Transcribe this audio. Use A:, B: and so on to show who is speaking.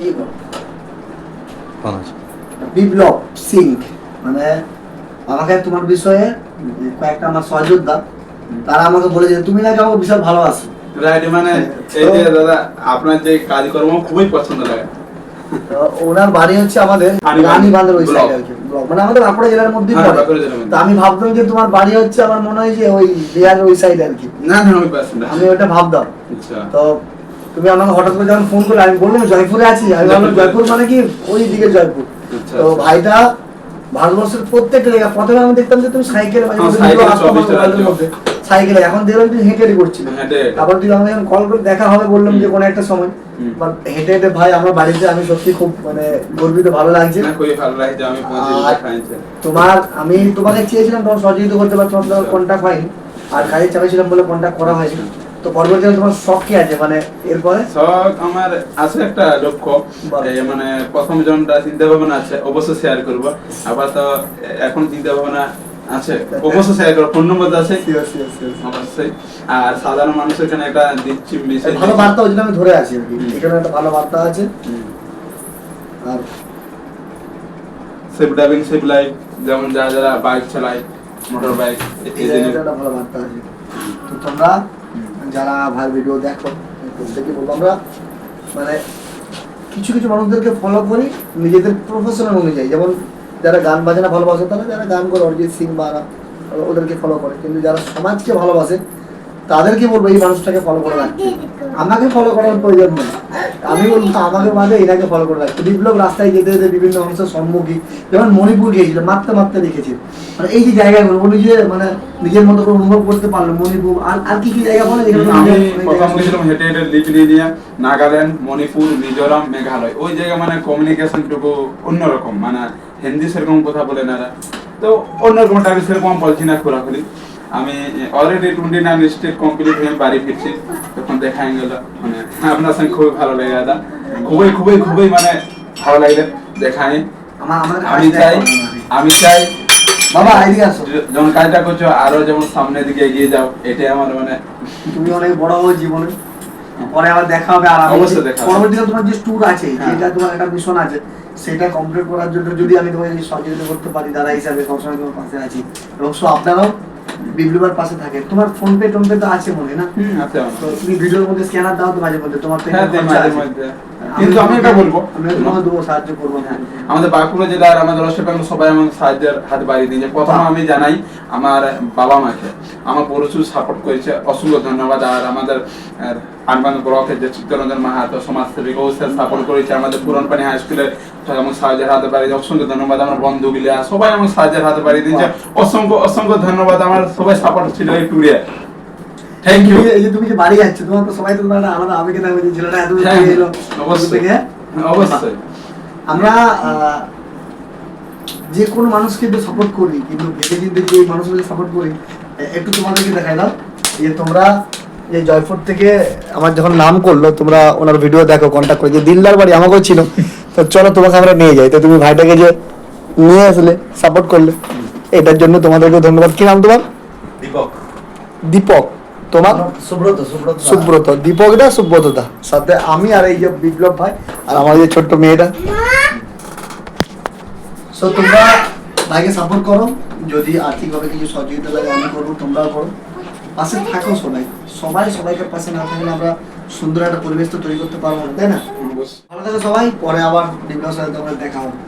A: বল? বিপ্লব সিং মানে আমাকে তোমার বিষয়ে কয়েকটা আমার সহযোদ্ধা তারা আমাকে বলেছে তুমি নাকি আমাকে বিশাল ভালোবাসো
B: রাইট মানে এই যে দাদা আপনার যে কাজকর্ম খুবই পছন্দ লাগে।
A: ওনার বাড়ি হচ্ছে আমাদের রানীবাঁধের ওই
B: ব্লক।
A: সাইড আর কি মানে আমাদের বাঁকুড়া জেলার
B: হ্যাঁ,
A: পড়ে।
B: মধ্যে।
A: তো আমি ভাবতাম যে তোমার বাড়ি হচ্ছে আমার মনে হয় যে ওই বিহারের ওই সাইড আর কি।
B: না না। আমি
A: ওটা ভাবতাম।
B: আচ্ছা।
A: তো তুমি আমাকে হঠাৎ করে যখন ফোন করলে আমি বললাম জয়পুরে আছি। আমি ভাবলাম জয়পুর মানে কি? ওই দিকে জয়পুর।
B: আচ্ছা,
A: তো
B: আচ্ছা।
A: ভাইটা ভারতবর্ষের প্রত্যেকটা জায়গা প্রথমে আমি দেখতাম যে তুমি সাইকেলে মাঝে
B: হ্যাঁ, সাইকেলে
A: video আসতো আমার
B: 24 টা
A: মোবাইলের
B: রাজ্য।
A: মধ্যে। সাইকেলে। এখন দেখলাম তুমি হেঁটে করছিলে। তারপর তুই আমাকে যখন কল করে দেখা হবে বললাম যে কোনো একটা সময়। হেঁটে হেঁটে ভাই আমার বাড়িতে আমি সত্যি খুব মানে গর্বিত ভালো লাগছে। তোমার আমি তোমাকে চেয়েছিলাম তোমার সহযোগিতা করতে পারছ তোমার কন্ট্যাক্ট হয়নি। আর কাজের চাপে ছিলাম বলে কন্ট্যাক্ট করা হয়নি। তো পরবর্তীকালে তোমার শখ কি আছে? মানে এরপরে?
B: শখ আমার আছে একটা লক্ষ্য। মানে প্রথম জনটা চিন্তা ভাবনা আছে অবশ্যই শেয়ার করব। আবার তো এখন চিন্তা ভাবনা আছে অবশ্যই শেয়ার করব। ফোন নম্বর আছে. অবশ্যই। আর সাধারণ মানুষের এখানে একটা দিচ্ছি মেসেজ
A: ভালো বার্তা ওই জন্য আমি ধরে আছি এখানে একটা ভালো বার্তা আছে। আর
B: সেফ ড্রাইভিং সেফ লাইফ যেমন যারা যারা বাইক চালায় মোটর বাইক
A: এই একটা ভালো বার্তা আছে। তো তোমরা যারা ভাই ভিডিও দেখো প্রত্যেকে বলব আমরা? মানে কিছু কিছু মানুষদেরকে ফলো করি, নিজেদের প্রফেশনাল অনুযায়ী। যেমন যারা গান বাজনা ভালোবাসে, তারা যারা গান করে, অরিজিৎ সিং বা ওদেরকে ফলো করে। কিন্তু যারা সমাজকে ভালোবাসে, তাদেরকে বলব এই মানুষটাকে ফলো করে রাখতে আমাকে ফলো করার প্রয়োজন নেই। আমি বলব আমাকে বাদে এনাকে ফলো করে রাখতে বিপ্লব রাস্তায় যেতে যেতে বিভিন্ন অংশের সম্মুখীন যেমন মণিপুর গিয়েছিল মারতে মারতে দেখেছি। মানে এই যে জায়গাগুলো উনি যে মানে নিজের মতো করে অনুভব করতে পারল মণিপুর। আর আর কি কি জায়গা বলে যেখানে
B: আমি প্রথম গেছিলাম হেঁটে হেঁটে লিপ নিয়ে নাগাল্যান্ড মণিপুর মিজোরাম মেঘালয়। ওই জায়গা মানে কমিউনিকেশন টুকু অন্যরকম। মানে হিন্দি সেরকম কথা বলে না। তো অন্যরকম টাইপের সেরকম বলছি না খোলাখুলি। আমি already twenty nine state complete হয়ে বাড়ি ফিরছি তখন দেখা গেল মানে আপনার সঙ্গে খুবই ভালো লেগে দাদা। খুবই খুবই খুবই মানে ভালো লাগলে দেখা হয়ে। আমি চাই আমি চাই
A: বাবা আসো।
B: যখন কাজটা করছ আরও যেমন সামনের দিকে এগিয়ে যাও এটাই আমার মানে
A: তুমি অনেক বড় হও জীবনে। পরে আবার দেখা হবে আর
B: অবশ্যই দেখা
A: পরবর্তীকালে তোমার যে ট্যুর আছে
B: হ্যাঁ।
A: যেটা তোমার একটা মিশন আছে সেটা কমপ্লিট করার জন্য যদি আমি তোমাকে সহযোগিতা করতে পারি দাদা হিসাবে সবসময় তোমার পাশে আছি। এবং সো আপনারাও বিপ্লবের পাশে থাকে। তোমার ফোন পে টোন পে তো আছে মনে না? তো তুমি ভিডিওর মধ্যে স্ক্যানার দাও তো মাঝে মধ্যে তোমার তো
B: কিন্তু আমি এটা বলব।
A: সাহায্য করব হ্যাঁ।
B: আমাদের বাঁকুড়া জেলার আমাদের ওয়েস্ট বেঙ্গল সবাই আমার সাহায্যের হাত বাড়িয়ে দিয়েছে। প্রথমে আমি জানাই আমার বাবা মাকে আমার প্রচুর সাপোর্ট করেছে অসংখ্য ধন্যবাদ। আর আমাদের আনবান ব্লকের যে চিত্তরঞ্জন মাহাতো সমাজসেবী ও স্যার সাপোর্ট করেছে আমাদের পুরনপানি হাই স্কুলের আমার সাহায্যের হাতে বাড়িয়ে অসংখ্য ধন্যবাদ আমার বন্ধুগুলা সবাই আমার সাহায্যের হাতে বাড়িয়ে দিয়েছে। অসংখ্য অসংখ্য ধন্যবাদ আমার সবাই সাপোর্ট ছিল এই ট্যুরে থ্যাংক ইউ
A: এই যে তুমি যে বাড়ি যাচ্ছ তোমার তো সবাই তো তোমার আলাদা আবেগে থাকবে যে ছেলেটা এত দূর
B: হ্যাঁ,
A: এলো।
B: অবশ্যই। অবশ্যই।
A: আমরা যে কোনো মানুষকে তো সাপোর্ট করি কিন্তু ভেবে চিন্তে যে এই মানুষগুলোকে সাপোর্ট করি একটু তোমাদেরকে দেখাই দাও। যে তোমরা এই জয়পুর থেকে আমার যখন নাম করল তোমরা ওনার ভিডিও দেখো কন্ট্যাক্ট করে। যে দিলদার বাড়ি আমাকেও ছিল তো চলো তোমাকে আমরা নিয়ে যাই। তো তুমি ভাইটাকে যে নিয়ে আসলে সাপোর্ট করলে এটার জন্য তোমাদেরকে ধন্যবাদ। কি নাম তোমার?
C: দীপক।
A: দীপক। তোমার?
C: সুব্রত সুব্রত
A: সুব্রত দীপক দা সুব্রত দা। সাথে আমি আর এই যে বিপ্লব ভাই আর আমার যে ছোট্ট মেয়েটা। সো তোমরা ভাইকে সাপোর্ট করো। যদি আর্থিকভাবে কিছু সহযোগিতা লাগে আমি করব তোমরাও করো। পাশে থাকো সবাই। সবাই সবাইকে পাশে না থাকলে আমরা সুন্দর একটা পরিবেশ তো তৈরি করতে পারব না তাই না? ভালো থাকো সবাই পরে আবার বিপ্লব সাথে তোমরা দেখা হবে।